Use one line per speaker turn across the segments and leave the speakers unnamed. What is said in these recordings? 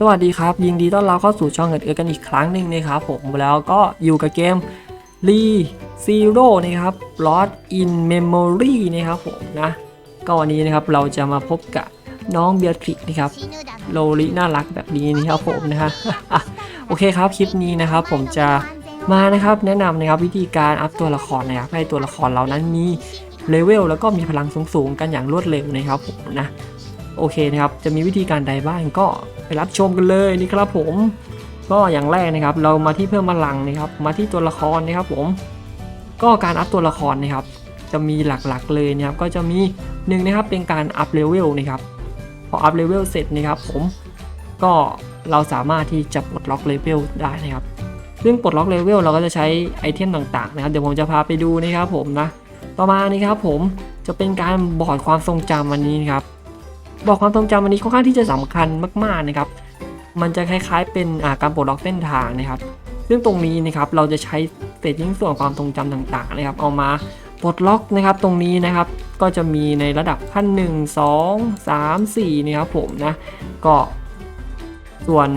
สวัสดีครับ ยินดีต้อนรับเข้าสู่ช่องเงินเอือกันอีกครั้งหนึ่งนะครับผมแล้วก็อยู่กับเกม r e Zero นะครับ Lost in Memory นะครับผมนะก็วันนี้นะครับเราจะมาพบกับน้องเบียทริกนะครับโลลิน่ารักแบบนี้นะครับผมนะฮะอะโอเคครับคลิปนี้นะครับ ผมจะมานะครับแนะนำนะครับวิธีการอัพตัวละครนะครับให้ตัวละครเรานั้นมีเลเวลแล้วก็มีพลังสูงๆกันอย่างรวดเร็วนะครับผมนะ โอเคนะครับ จะมีวิธีการใดบ้างก็ไปรับชมกันเลยนี่ครับผม ก็อย่างแรกนะครับ เรามาที่เพิ่มพลังนะครับ มาที่ตัวละครนะครับผม ก็การอัพตัวละครนะครับ จะมีหลักๆเลยนะครับ ก็จะมีหนึ่งนะครับเป็นการอัพเลเวลนะครับ พออัพเลเวลเสร็จนะครับผม ก็เราสามารถที่จะปลดล็อกเลเวลได้นะครับ ซึ่งปลดล็อกเลเวลเราก็จะใช้ไอเทมต่างๆนะครับ เดี๋ยวผมจะพาไปดูนะครับผมนะ ต่อมานะครับผม จะเป็นการบอร์ดความทรงจำอันนี้นะครับ บอกความทรงจำอันนี้ค่อนข้างที่จะสำคัญมากๆนะครับ มันจะคล้ายๆ เป็นการปลดล็อกเส้นทางนะครับซึ่งตรงนี้นะครับเราจะใช้เศษชิ้นส่วนความทรงจำต่างๆนะครับ เอามาปลดล็อกนะครับตรงนี้นะครับก็จะมีในระดับขั้น 1 2 3 4นะครับผมนะก็ส่วน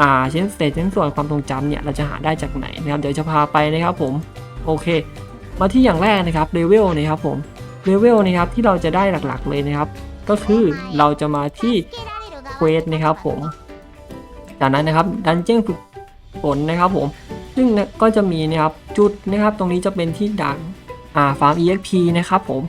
อ่าชิ้นเศษชิ้นส่วนความทรงจำเนี่ยเราจะหาได้จากไหนนะครับเดี๋ยวจะพาไปนะครับผมโอเค มาที่อย่างแรกนะครับเลเวลนะครับผมเลเวลนะครับที่เราจะได้หลักๆเลยนะครับ ก็คือเราจะมาที่เควสนะครับผม จากนั้นนะครับดันเจี้ยนฝึกฝนนะครับผม ซึ่งก็จะมีนะครับจุดนะครับ ตรงนี้จะเป็นที่ดังอ่าฟาร์ม EXP นะครับผม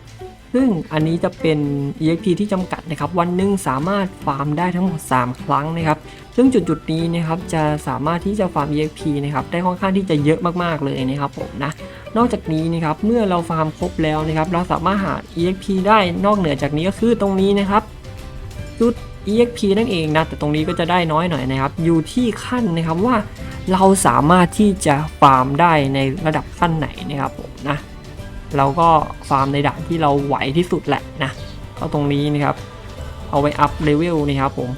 ซึ่งอันนี้จะเป็น EXP ที่จำกัดนะครับ วันหนึ่งสามารถฟาร์มได้ทั้งหมด 3 ครั้งนะครับ ซึ่งจุดจุดๆนี้นะครับจะสามารถที่จะฟาร์ม EXP นะครับได้ค่อนข้างที่จะเยอะมากๆเลยนะครับผมนะ นอกจากนี้นะครับเมื่อเราฟาร์มครบแล้วนะครับเราสามารถหา EXP ได้นอกเหนือจากนี้ก็คือตรงนี้นะครับจุด EXP นั่นเองนะแต่ตรงนี้ก็จะได้น้อยหน่อยนะครับ อยู่ที่ขั้นนะครับว่าเราสามารถที่จะฟาร์มได้ในระดับขั้นไหนนะครับผมนะเราก็ฟาร์มในด่านที่เราไหวที่สุดแหละนะก็ตรงนี้นะครับ เอาไว้อัพเลเวลนะครับผม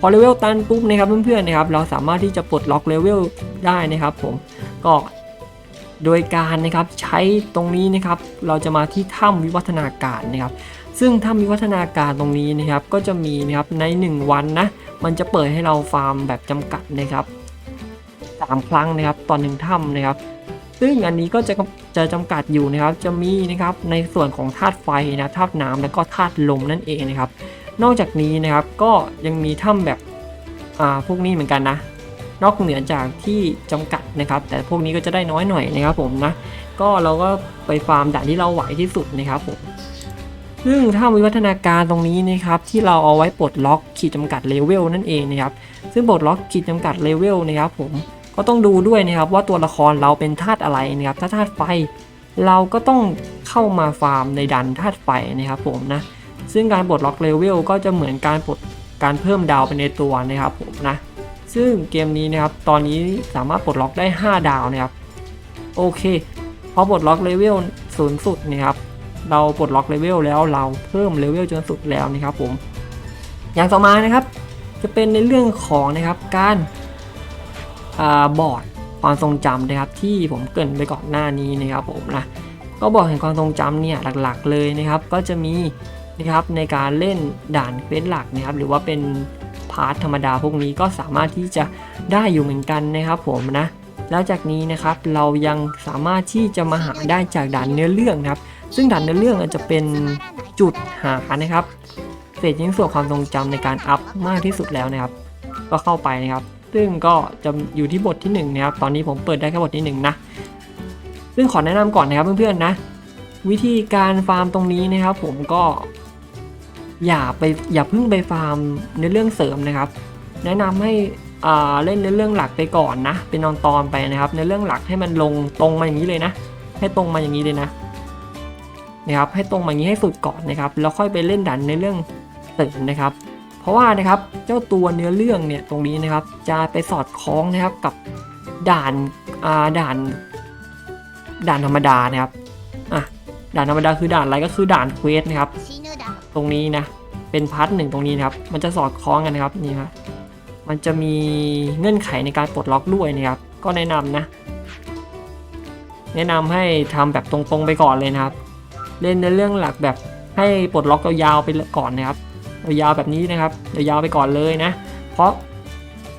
พอเลเวลตันปุ๊บนะครับเพื่อนๆนะครับเราสามารถที่จะปลดล็อกเลเวลได้นะครับผมก็ โดยการนะครับใช้ตรงนี้นะครับเราจะมาที่ถ้ำวิวัฒนาการนะครับ ซึ่งถ้ำวิวัฒนาการตรงนี้นะครับก็จะมีนะครับใน 1 วันนะมันจะเปิดให้เราฟาร์มแบบจำกัดนะครับสามครั้งนะครับต่อหนึ่งถ้ำนะครับ ซึ่งอันนี้ก็จะจะจำกัดอยู่นะครับจะมีนะครับในส่วนของธาตุไฟนะธาตุน้ำแล้วก็ธาตุลมนั่นเองนะครับ นอกจากนี้นะครับก็ยังมีถ้ำแบบอ่าพวกนี้เหมือนกันนะ นอกเหนือจากที่จำกัดนะครับ แต่พวกนี้ก็จะได้น้อยหน่อยนะครับผมนะก็เราก็ไปฟาร์มด่านที่เราไหวที่สุดนะครับผมซึ่งถ้าวิวัฒนาการตรงนี้นะครับที่เราเอาไว้ปลดล็อกขีดจำกัดเลเวลนั่นเองนะครับซึ่งปลดล็อกขีดจำกัดเลเวลนะครับผมก็ต้องดูด้วยนะครับว่าตัวละครเราเป็นธาตุอะไรนะครับถ้าธาตุไฟเราก็ต้องเข้ามาฟาร์มในดันธาตุไฟนะครับผมนะซึ่งการปลดล็อกเลเวลก็จะเหมือนการปลดการเพิ่มดาวไปในตัวนะครับผมนะ ซึ่งเกมนี้นะครับตอนนี้สามารถปลดล็อกได้ 5 ดาวนะครับโอเคพอปลดล็อกเลเวลสูงสุดนะครับเราปลดล็อกเลเวลแล้วเราเพิ่มเลเวลจนสุดแล้วนะครับผมอย่างต่อมานะครับ จะเป็นในเรื่องของนะครับการอาบอร์ดความทรงจำนะครับที่ผมเกินไปก่อนหน้านี้นะครับผมนะก็บอร์ดแห่งความทรงจำเนี่ยหลักๆเลยนะครับ ก็จะมีนะครับในการเล่นด่านเควสหลักนะครับ หรือว่าเป็นาร์ทธรรมดาพวกนี้ก็สามารถที่จะได้อยู่เหมือนกันนะครับผมนะแล้วจากนี้นะครับเรายังสามารถที่จะมาหาได้จากด่านเนื้อเรื่องนะครับ ซึ่งด่านเนื้อเรื่องอาจจะเป็นจุดหานะครับเศษชิ้นส่วนความทรงจำในการอัพมากที่สุดแล้วนะครับ ก็เข้าไปนะครับ ซึ่งก็จะอยู่ที่บทที่1นะครับตอนนี้ผมเปิดได้แค่บทที่1นะซึ่งขอแนะนำก่อนนะครับเพื่อนๆนะ วิธีการฟาร์มตรงนี้นะครับ ผมก็ อย่าไปอย่าเพิ่งไปฟาร์มในเรื่องเสริมนะครับ แนะนำให้อ่าเล่นในเรื่องหลักไปก่อนนะ เป็นตอนตอนไปนะครับ ในเรื่องหลักให้มันลงตรงมาอย่างนี้เลยนะ ให้ตรงมาอย่างนี้เลยนะนะครับให้ตรงมาอย่างนี้ให้สุดก่อนนะครับ แล้วค่อยไปเล่นดันในเรื่องเสริมนะครับ เพราะว่านะครับเจ้าตัวเนื้อเรื่องเนี่ยตรงนี้นะครับ จะไปสอดคล้องนะครับกับด่านอ่าด่าน ด่านธรรมดานะครับอะด่านธรรมดาคือด่านอะไรก็คือด่านเควสนะครับ ตรงนี้นะ เป็นพาร์ทหนึ่งตรงนี้นะครับ มันจะสอดคล้องกันนะครับนี่ครับมันจะมีเงื่อนไขในการปลดล็อกด้วยนะครับ ก็แนะนำนะ แนะนำให้ทำแบบตรงๆไปก่อนเลยนะครับ เล่นในเรื่องหลักแบบให้ปลดล็อกยาวๆไปก่อนนะครับยาวๆแบบนี้นะครับยาวๆไปก่อนเลยนะ เพราะ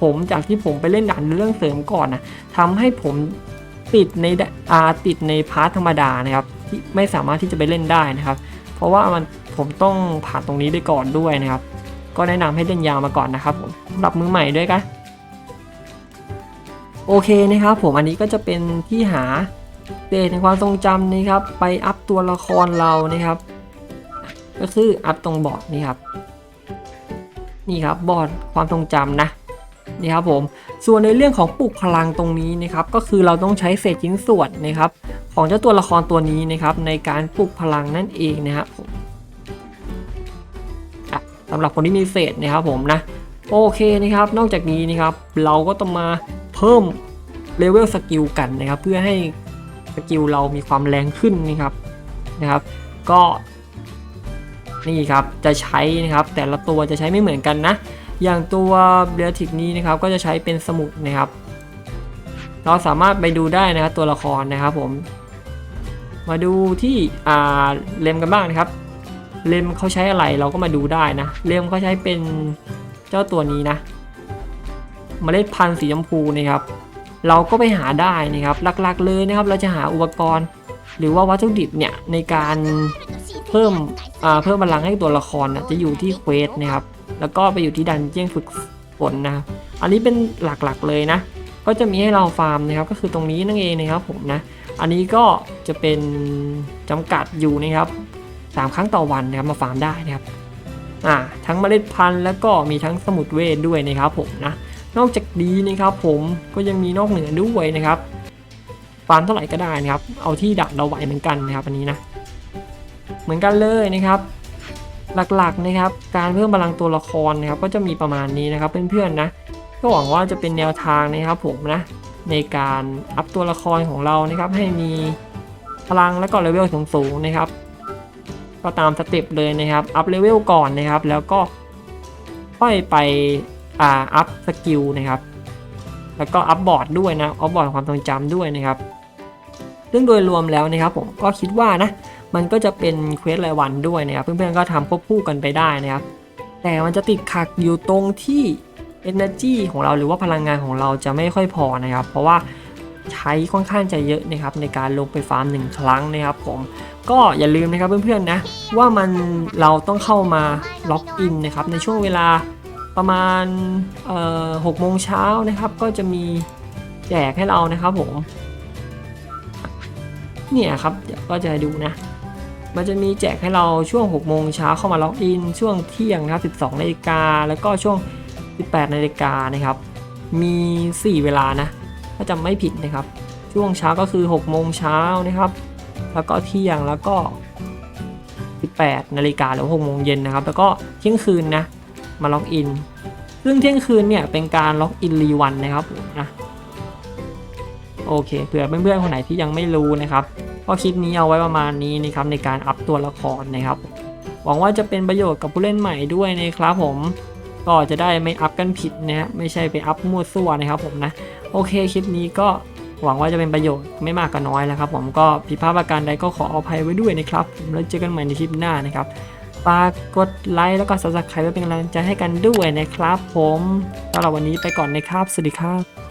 ผมจากที่ผมไปเล่นด่านเรื่องเสริมก่อนนะทำให้ผมติดในอาติดในพาร์ทธรรมดานะครับ ที่ไม่สามารถที่จะไปเล่นได้นะครับ เพราะว่ามัน ผมต้องผ่านตรงนี้ไปก่อนด้วยนะครับ ก็แนะนำให้เล่นยาวมาก่อนนะครับผมสำหรับมือใหม่ด้วยกันโอเคนะครับ ผมอันนี้ก็จะเป็นที่หาเศษในความทรงจำนะครับ ไปอัพตัวละครเรานะครับ ก็คืออัพตรงบอร์ดนี่ครับ นี่ครับบอร์ดความทรงจำนะนี่ครับผมส่วนในเรื่องของปลุกพลังตรงนี้นะครับ ก็คือเราต้องใช้เศษชิ้นส่วนนะครับ ของเจ้าตัวละครตัวนี้นะครับ ในการปลุกพลังนั่นเองนะครับ สำหรับคนที่มีเศษนะครับผมนะโอเคนะครับ นอกจากนี้นะครับเราก็ต้องมาเพิ่มเลเวลสกิลกันนะครับ เพื่อให้สกิลเรามีความแรงขึ้นนะครับนะครับ ก็นี่ครับจะใช้นะครับ แต่ละตัวจะใช้ไม่เหมือนกันนะ อย่างตัวเบลทิกนี้นะครับ ก็จะใช้เป็นสมุดนะครับ เราสามารถไปดูได้นะครับตัวละครนะครับผม มาดูที่เลมกันบ้างนะครับ เล่มเขาใช้อะไรเราก็มาดูได้นะ เล่มเขาใช้เป็นเจ้าตัวนี้นะเมล็ดพันธุ์สีชมพูนะครับ เราก็ไปหาได้นะครับหลักๆเลยนะครับ เราจะหาอุปกรณ์ หรือว่าวัตถุดิบเนี่ยในการเพิ่มเพิ่มพลังให้ตัวละครนะจะอยู่ที่เควสนะครับ แล้วก็ไปอยู่ที่ดันเจี้ยนฝึกฝนนะครับอันนี้เป็นหลักๆเลยนะ ก็จะมีให้เราฟาร์มนะครับ ก็คือตรงนี้นั่นเองนะครับผมนะ อันนี้ก็จะเป็นจำกัดอยู่นะครับ สามครั้งต่อวันนะครับมาฟาร์มได้นะครับอ่าทั้งเมล็ดพันธุ์แล้วก็มีทั้งสมุดเวทด้วยนะครับผมนะนอกจากนี้นะครับผมก็ยังมีนอกเหนือด้วยนะครับฟาร์มเท่าไหร่ก็ได้นะครับ เอาที่ดักเราไหวเหมือนกันนะครับอันนี้นะเหมือนกันเลยนะครับหลักๆนะครับ การเพิ่มพลังตัวละครนะครับ ก็จะมีประมาณนี้นะครับเพื่อนๆนะก็หวังว่าจะเป็นแนวทางนะครับผมนะในการอัพตัวละครของเรานะครับ ให้มีพลังและก็เลเวลสูงๆนะครับ ก็ตามสเต็ปเลยนะครับ อัพเลเวลก่อนนะครับ แล้วก็ค่อยไปอ่าอัพสกิลนะครับ แล้วก็อัพบอร์ดด้วยนะ อัพบอร์ดความทรงจำด้วยนะครับ ซึ่งโดยรวมแล้วนะครับ ผมก็คิดว่านะ มันก็จะเป็นเควสรายวันด้วยนะครับ เพื่อนๆก็ทำควบคู่กันไปได้นะครับ แต่มันจะติดขัดอยู่ตรงที่ energy ของเราหรือว่าพลังงานของเราจะไม่ค่อยพอนะครับ เพราะว่า ใช้ค่อนข้างจะเยอะนะครับในการลงไปฟาร์มหนึ่งครั้งนะครับผมก็อย่าลืมนะครับเพื่อนๆนะว่ามันเราต้องเข้ามาล็อกอินนะครับในช่วงเวลาประมาณหกโมงเช้านะครับก็จะมีแจกให้เรานะครับผมเนี่ยครับเดี๋ยวก็จะดูนะ มันจะมีแจกให้เราช่วง6โมงเช้าเข้ามาล็อกอิน ช่วงเที่ยงนะครับ12นาฬิกาแล้วก็ช่วง 18นาฬิกานะครับ มี 4 เวลานะ ถ้าจำไม่ผิดนะครับ ช่วงเช้าก็คือ6โมงเช้านะครับ แล้วก็เที่ยงแล้วก็ 18นาฬิกาหรือ6โมงเย็นนะครับ แล้วก็เที่ยงคืนนะมาล็อกอิน ซึ่งเที่ยงคืนเนี่ยเป็นการล็อกอินรีวันนะครับนะโอเคเผื่อเพื่อนๆคนไหนที่ยังไม่รู้นะครับก็คลิปนี้เอาไว้ประมาณนี้นะครับในการอัพตัวละครนะครับ หวังว่าจะเป็นประโยชน์กับผู้เล่นใหม่ด้วยนะครับผม ก็จะได้ไม่อัพกันผิดนะฮะไม่ใช่ไปอัพมั่วซั่วนะครับผมนะโอเคคลิปนี้ก็หวังว่าจะเป็นประโยชน์ไม่มากก็น้อยแล้วครับผมก็ผิดพลาดประการใดก็ขออภัยไว้ด้วยนะครับแล้วเจอกันใหม่ในคลิปหน้านะครับฝากกดไลค์แล้วก็ subscribe ไว้เป็นกำลังใจให้กันด้วยนะครับ ผมสำหรับวันนี้ไปก่อนนะครับสวัสดีครับ